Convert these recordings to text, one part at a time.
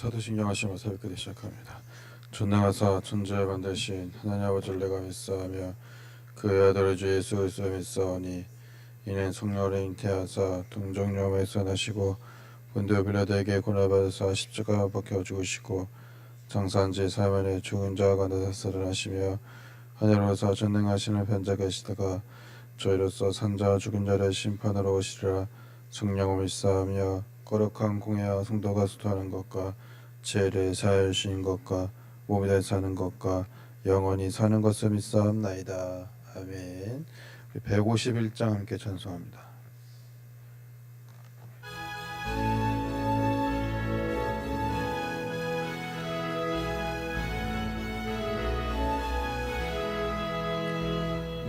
사도신경 하시며 새벽기도 시작합니다. 전능하사 천지를 만드신 하나님 아버지를 내가 믿사하며 그의 아들 주 예수 그리스도 믿사오니 이는 성령을 잉태하사 동정녀에서 나시고 본디오 빌라드에게 고난을 받으사 십자가 박혀 죽으시고 장사한 지 사흘 죽은 자와 가운데 사살을 하시며 하늘로서 전능하시는 편자 계시다가 저희로서 산자와 죽은 자를 심판하러 오시리라 성령을 믿사하며 거룩한 공예와 성도가 수도하는 것과 죄를 사하여 주신 것과 몸이 되 사는 것과 영원히 사는 것을 믿사옵나이다. 아멘. 우리 151장 함께 찬송합니다.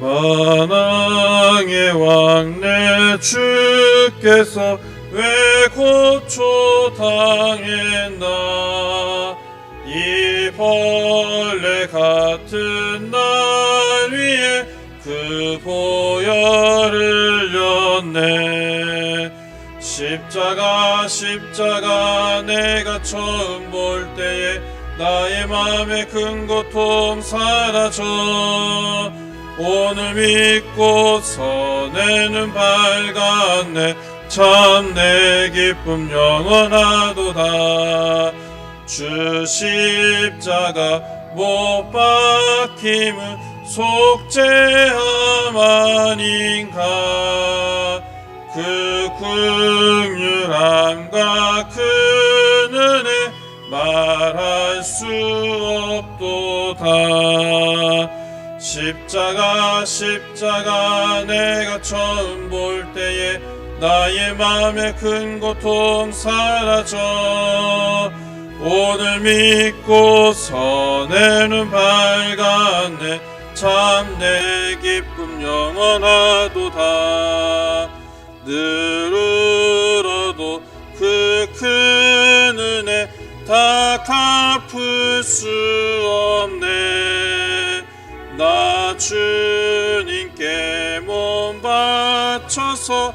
만왕의 왕 내 주께서 왜 고초 당했나? 이 벌레 같은 날 위에 그 보혈을 렸네 십자가 십자가 내가 처음 볼 때에 나의 마음의 큰 고통 사라져. 오늘 믿고 서 내는 밝았네 참 내 기쁨 영원하도다. 주 십자가 못 박힘은 속죄함 아닌가? 그 긍휼함과 그 은혜 말할 수 없도다. 십자가 십자가 내가 처음 볼 때에 나의 마음의 큰 고통 사라져. 오늘 믿고 서 내눈 밝았네. 참 내 기쁨 영원하도다. 늘 울어도 그 큰 은혜 다 갚을 수 없네. 나 주님께 몸 바쳐서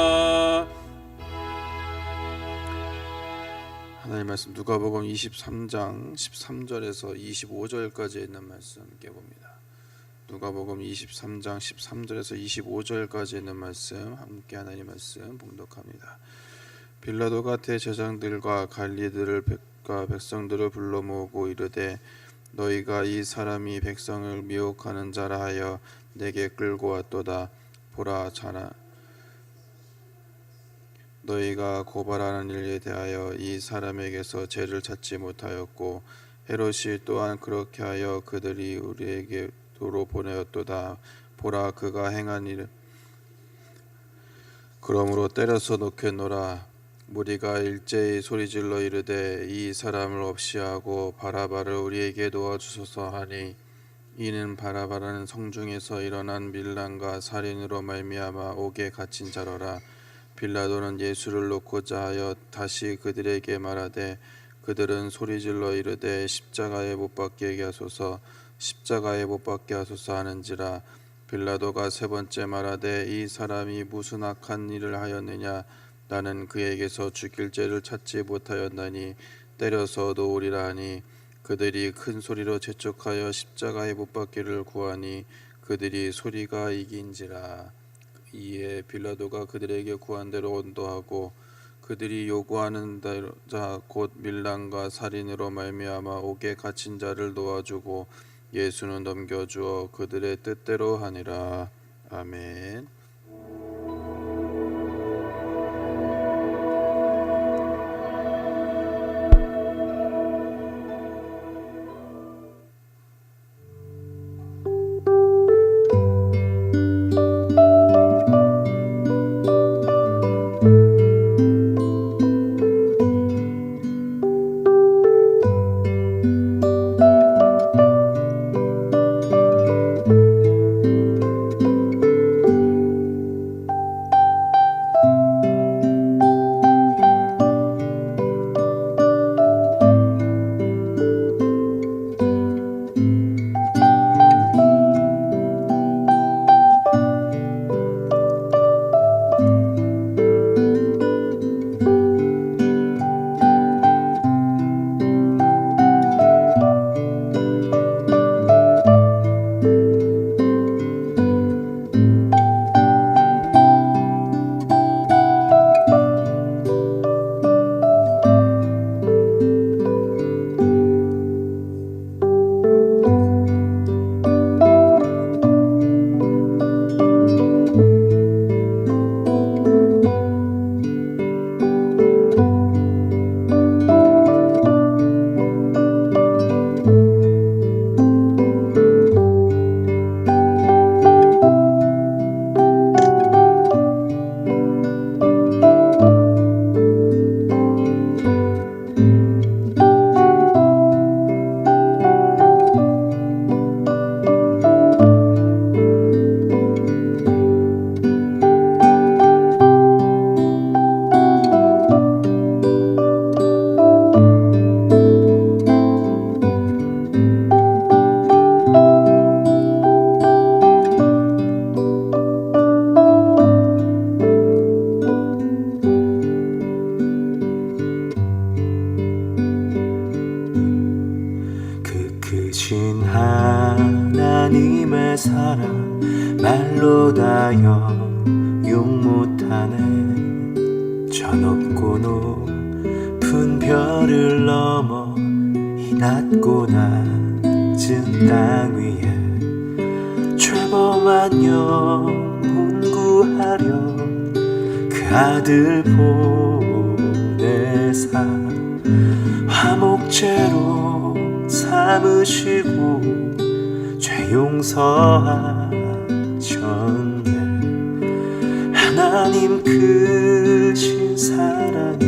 하나님 말씀 누가복음 23장 13절에서 25절까지 있는 말씀 함께 봅니다. 누가복음 23장 13절에서 25절까지 있는 말씀 함께 하나님 말씀 봉독합니다. 빌라도가 대제장들과 관리들을 백과 백성들을 불러 모으고 이르되 너희가 이 사람이 백성을 미혹하는 자라 하여 내게 끌고 왔도다 보라 자나 너희가 고발하는 일에 대하여 이 사람에게서 죄를 찾지 못하였고 헤롯이 또한 그렇게 하여 그들이 우리에게 도로 보내었도다. 보라 그가 행한 일. 그러므로 때려서 놓겠노라. 무리가 일제히 소리질러 이르되 이 사람을 없이 하고 바라바를 우리에게 도와주소서 하니 이는 바라바라는 성중에서 일어난 밀란과 살인으로 말미암아 옥에 갇힌 자로라 빌라도는 예수를 놓고자 하여 다시 그들에게 말하되 그들은 소리질러 이르되 십자가에 못 박게 하소서 십자가에 못 박게 하소서 하는지라. 빌라도가 세 번째 말하되 이 사람이 무슨 악한 일을 하였느냐? 나는 그에게서 죽일 죄를 찾지 못하였나니 때려서 놓으리라 하니 그들이 큰 소리로 재촉하여 십자가에 못 박기를 구하니 그들이 소리가 이긴지라 이에 빌라도가 그들에게 구한 대로 온도하고 그들이 요구하는 자 곧 밀란과 살인으로 말미암아 옥에 갇힌 자를 놓아주고 예수는 넘겨주어 그들의 뜻대로 하니라 아멘. 높은 별을 넘어 이 낮고 낮은 땅 위에 죄범한 영혼 구하려 그 아들 보내사 화목제로 삼으시고 죄 용서하 하나님 크신 사랑은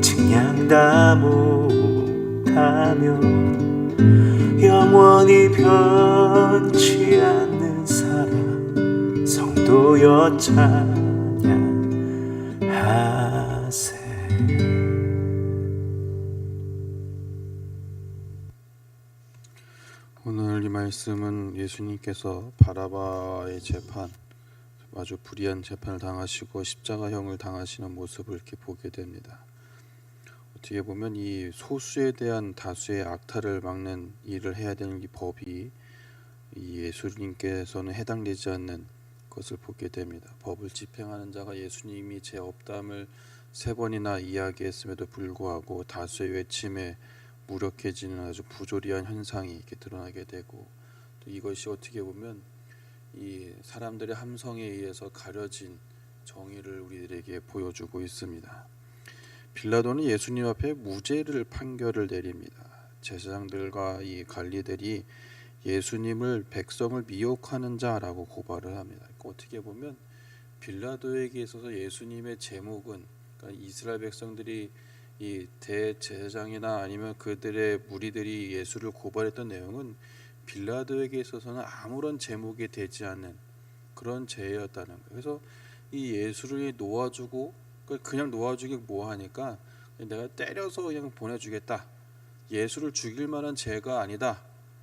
증량 다 못하며 영원히 변치 않는 사랑 성도여 찬양하세. 오늘 이 말씀은 예수님께서 바라바의 재판 아주 불의한 재판을 당하시고 십자가형을 당하시는 모습을 이렇게 보게 됩니다. 어떻게 보면 이 소수에 대한 다수의 악탈을 막는 일을 해야 되는 이 법이 이 예수님께서는 해당되지 않는 것을 보게 됩니다. 법을 집행하는 자가 예수님이 죄 없담을 세 번이나 이야기했음에도 불구하고 다수의 외침에 무력해지는 아주 부조리한 현상이 이렇게 드러나게 되고 또 이것이 어떻게 보면 이 사람들의 함성에 의해서 가려진 정의를 우리들에게 보여주고 있습니다. 빌라도는 예수님 앞에 무죄를 판결을 내립니다. 제사장들과 이 관리들이 예수님을 백성을 미혹하는 자라고 고발을 합니다. 그러니까 어떻게 보면 빌라도에게 있어서 예수님의 제목은 그러니까 이스라엘 백성들이 이 대제사장이나 아니면 그들의 무리들이 예수를 고발했던 내용은 빌라도에게 있어서는 아무런 제목이 되지 않는 그런 죄였다는 거예요. 그래서 이 예수를 놓아주고 그냥 놓아주기 뭐 하니까 내가 때려서 그냥 보내주겠다. 예수를 죽일 만한 죄가 아니다.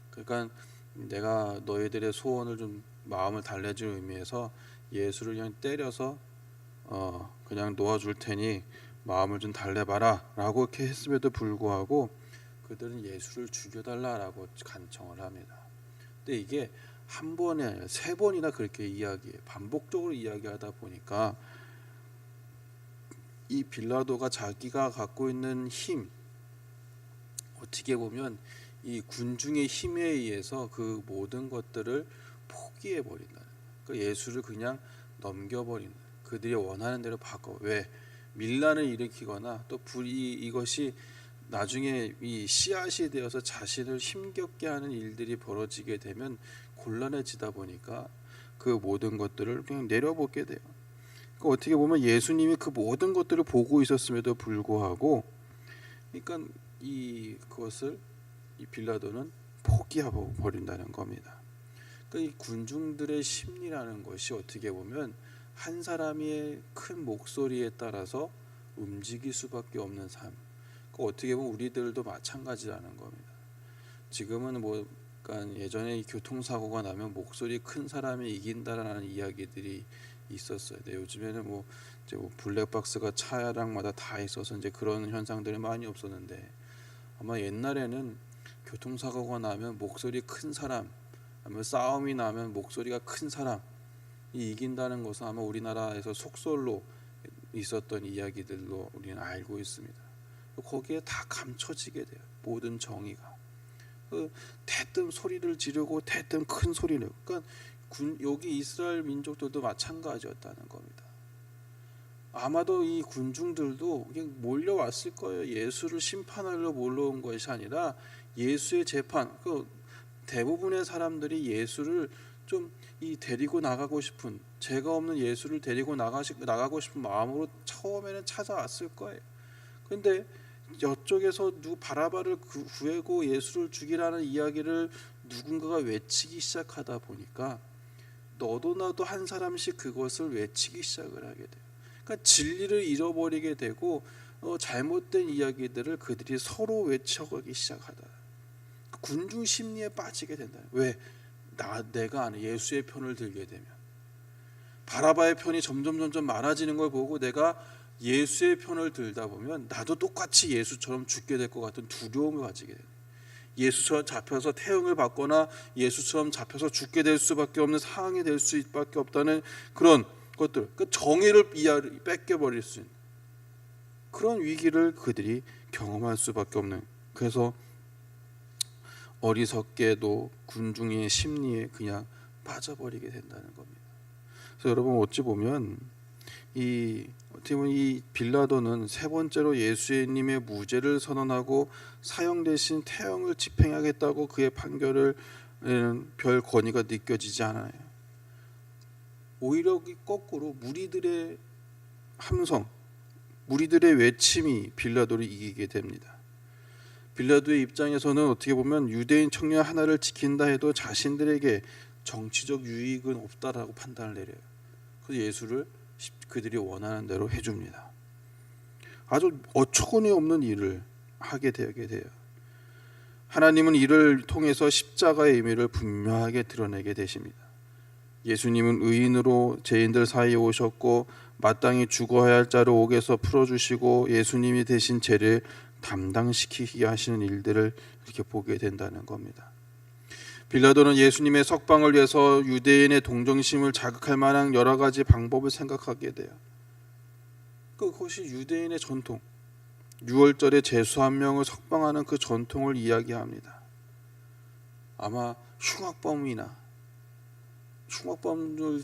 그러니까 내가 너희들의 소원을 좀 마음을 달래줄 의미에서 예수를 그냥 때려서 어 그냥 놓아줄 테니 마음을 좀 달래봐라라고 이렇게 했음에도 불구하고 그들은 예수를 죽여달라라고 간청을 합니다. 근데 이게 한 번에 아니라 세 번이나 그렇게 이야기해 반복적으로 이야기하다 보니까 이 빌라도가 자기가 갖고 있는 힘 어떻게 보면 이 군중의 힘에 의해서 그 모든 것들을 포기해 버린다. 그 예수를 그냥 넘겨버린다. 그들이 원하는 대로 바꿔 왜 밀란을 일으키거나 또 불이 이것이 나중에 이 씨앗이 되어서 자신을 힘겹게 하는 일들이 벌어지게 되면 곤란해지다 보니까 그 모든 것들을 그냥 내려보게 돼요. 그러니까 어떻게 보면 예수님이 그 모든 것들을 보고 있었음에도 불구하고, 그러니까 이 그것을 이 빌라도는 포기하고 버린다는 겁니다. 그러니까 이 군중들의 심리라는 것이 어떻게 보면 한 사람의 큰 목소리에 따라서 움직일 수밖에 없는 삶. 그 어떻게 보면 우리들도 마찬가지라는 겁니다. 지금은 뭐 그러니까 예전에 이 교통사고가 나면 목소리 큰 사람이 이긴다라는 이야기들이 있었어요. 근데 요즘에는 뭐 이제 뭐 블랙박스가 차량마다 다 있어서 이제 그런 현상들이 많이 없었는데 아마 옛날에는 교통사고가 나면 목소리 큰 사람, 아니면 싸움이 나면 목소리가 큰 사람 이 이긴다는 것은 아마 우리나라에서 속설로 있었던 이야기들로 우리는 알고 있습니다. 거기에 다 감춰지게 돼요. 모든 정의가. 그 대뜸 소리를 지르고 대뜸 큰 소리를. 그러니까 군, 여기 이스라엘 민족들도 마찬가지였다는 겁니다. 아마도 이 군중들도 몰려왔을 거예요. 예수를 심판하려 몰려온 것이 아니라 예수의 재판. 그 대부분의 사람들이 예수를 좀 이 데리고 나가고 싶은 죄가 없는 예수를 데리고 나가시, 나가고 싶은 마음으로 처음에는 찾아왔을 거예요. 근데 이쪽에서 누 바라바를 구- 구해고 예수를 죽이라는 이야기를 누군가가 외치기 시작하다 보니까 너도 나도 한 사람씩 그것을 외치기 시작을 하게 돼요. 그러니까 진리를 잃어버리게 되고 어, 잘못된 이야기들을 그들이 서로 외쳐가기 시작하다. 군중 심리에 빠지게 된다. 왜? 나 내가 아는 예수의 편을 들게 되면 바라바의 편이 점점 점점 많아지는 걸 보고 내가 예수의 편을 들다 보면 나도 똑같이 예수처럼 죽게 될 것 같은 두려움을 가지게 돼요. 예수처럼 잡혀서 태형을 받거나 예수처럼 잡혀서 죽게 될 수밖에 없는 상황이 될 수밖에 없다는 그런 것들, 그 정의를 이하 뺏겨 버릴 수 있는 그런 위기를 그들이 경험할 수밖에 없는. 그래서 어리석게도 군중의 심리에 그냥 빠져버리게 된다는 겁니다. 그래서 여러분 어찌 보면 이 어떻게 보면 이 빌라도는 세 번째로 예수님의 무죄를 선언하고 사형 대신 태형을 집행하겠다고 그의 판결을 별 권위가 느껴지지 않아요. 오히려 이 거꾸로 무리들의 함성, 무리들의 외침이 빌라도를 이기게 됩니다. 빌라도의 입장에서는 어떻게 보면 유대인 청년 하나를 지킨다 해도 자신들에게 정치적 유익은 없다라고 판단을 내려요. 그래서 예수를 그들이 원하는 대로 해줍니다. 아주 어처구니 없는 일을 하게 되게 돼요. 하나님은 이를 통해서 십자가의 의미를 분명하게 드러내게 되십니다. 예수님은 의인으로 죄인들 사이에 오셨고 마땅히 죽어야 할 자를 옥에서 풀어주시고 예수님이 대신 죄를 담당시키게 하시는 일들을 이렇게 보게 된다는 겁니다. 빌라도는 예수님의 석방을 위해서 유대인의 동정심을 자극할 만한 여러 가지 방법을 생각하게 돼요. 그것이 유대인의 전통, 6월절에 제수 한 명을 석방하는 그 전통을 이야기합니다. 아마 흉악범이나 흉악범을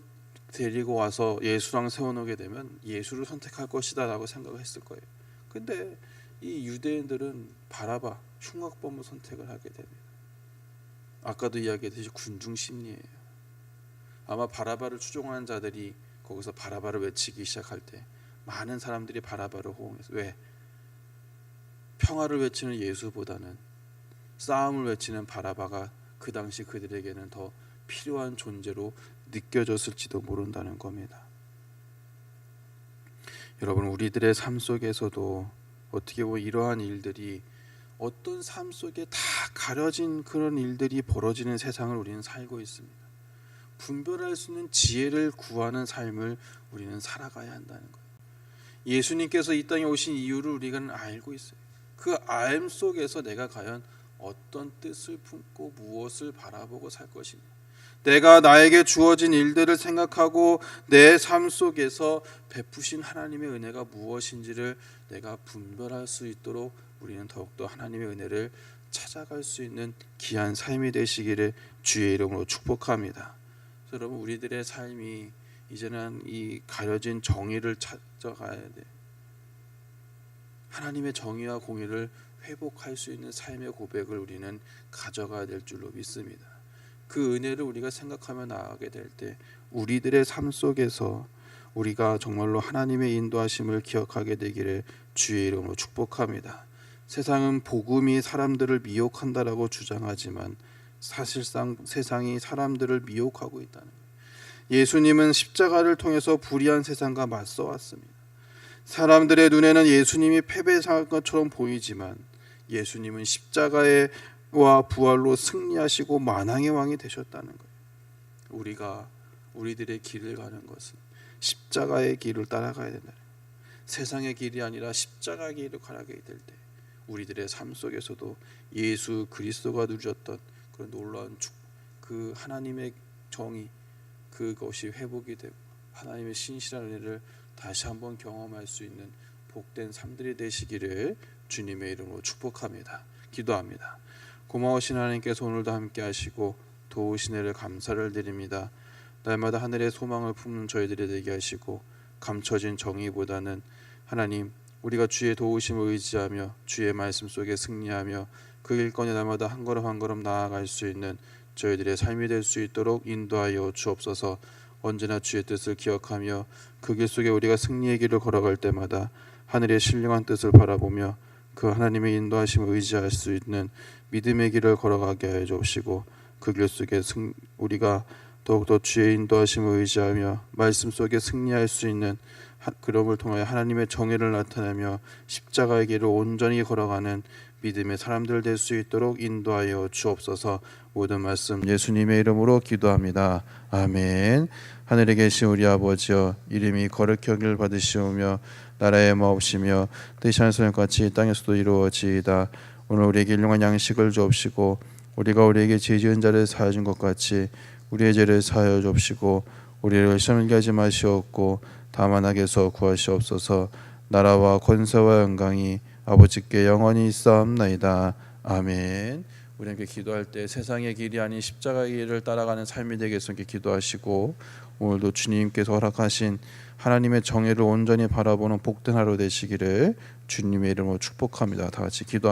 데리고 와서 예수랑 세워놓게 되면 예수를 선택할 것이다라고 생각을 했을 거예요. 근데 이 유대인들은 바라바 흉악범을 선택을 하게 됩니다. 아까도 이야기했듯이 군중 심리예요. 아마 바라바를 추종하는 자들이 거기서 바라바를 외치기 시작할 때 많은 사람들이 바라바를 호응해서 왜 평화를 외치는 예수보다는 싸움을 외치는 바라바가 그 당시 그들에게는 더 필요한 존재로 느껴졌을지도 모른다는 겁니다. 여러분 우리들의 삶 속에서도 어떻게 보면 이러한 일들이 어떤 삶 속에 다 가려진 그런 일들이 벌어지는 세상을 우리는 살고 있습니다. 분별할 수 있는 지혜를 구하는 삶을 우리는 살아가야 한다는 거예요. 예수님께서 이 땅에 오신 이유를 우리가 알고 있어요. 그 알 속에서 내가 과연 어떤 뜻을 품고 무엇을 바라보고 살 것이냐. 내가 나에게 주어진 일들을 생각하고 내 삶 속에서 베푸신 하나님의 은혜가 무엇인지를 내가 분별할 수 있도록 우리는 더욱더 하나님의 은혜를 찾아갈 수 있는 귀한 삶이 되시기를 주의 이름으로 축복합니다. 여러분 우리들의 삶이 이제는 이 가려진 정의를 찾아가야 돼. 하나님의 정의와 공의를 회복할 수 있는 삶의 고백을 우리는 가져가야 될 줄로 믿습니다. 그 은혜를 우리가 생각하며 나아가게 될 때 우리들의 삶 속에서 우리가 정말로 하나님의 인도하심을 기억하게 되기를 주의 이름으로 축복합니다. 세상은 복음이 사람들을 미혹한다라고 주장하지만 사실상 세상이 사람들을 미혹하고 있다는. 예수님은 십자가를 통해서 불의한 세상과 맞서 왔습니다. 사람들의 눈에는 예수님이 패배한 것처럼 보이지만 예수님은 십자가와 부활로 승리하시고 만왕의 왕이 되셨다는 거예요. 우리가 우리들의 길을 가는 것은 십자가의 길을 따라가야 된다. 세상의 길이 아니라 십자가의 길을 가게 될 때 우리들의 삶 속에서도 예수 그리스도가 누렸던 그런 놀라운 축, 그 하나님의 정의 그것이 회복이 되고 하나님의 신실한 은혜를 다시 한번 경험할 수 있는 복된 삶들이 되시기를 주님의 이름으로 축복합니다. 기도합니다. 고마우신 하나님께서 오늘도 함께 하시고 도우신 애를 감사를 드립니다. 날마다 하늘의 소망을 품는 저희들이 되게 하시고 감춰진 정의보다는 하나님 우리가 주의 도우심을 의지하며 주의 말씀 속에 승리하며 그 길건에 날마다 한 걸음 한 걸음 나아갈 수 있는 저희들의 삶이 될 수 있도록 인도하여 주옵소서. 언제나 주의 뜻을 기억하며 그 길 속에 우리가 승리의 길을 걸어갈 때마다 하늘의 신령한 뜻을 바라보며 그 하나님의 인도하심을 의지할 수 있는 믿음의 길을 걸어가게 하여 주옵시고 그 길 속에 승, 우리가 더욱더 주의 인도하심을 의지하며 말씀 속에 승리할 수 있는 하, 그럼을 통하여 하나님의 정의를 나타내며 십자가의 길을 온전히 걸어가는 믿음의 사람들 될 수 있도록 인도하여 주옵소서 모든 말씀 예수님의 이름으로 기도합니다. 아멘. 하늘에 계신 우리 아버지여 이름이 거룩히 여길 받으시오며 나라의 마옵시며 뜻이 하늘과 같이 땅에서도 이루어지이다. 오늘 우리에게 일용할 양식을 주옵시고 우리가 우리에게 죄 지은 자를 사하여 준것 같이 우리의 죄를 사하여 주옵시고 우리를 시험하게 하지 마시옵고 다만 악에서 구하시옵소서. 나라와 권세와 영광이 아버지께 영원히 있사옵나이다. 아멘. 우리 함께 기도할 때 세상의 길이 아닌 십자가의 길을 따라가는 삶이 함께 기도하시고 오늘도 주님께서 허락하신 하나님의 정의를 온전히 바라보는 복된 하루 되시기를 주님의 이름으로 축복합니다. 다 같이 기도합니다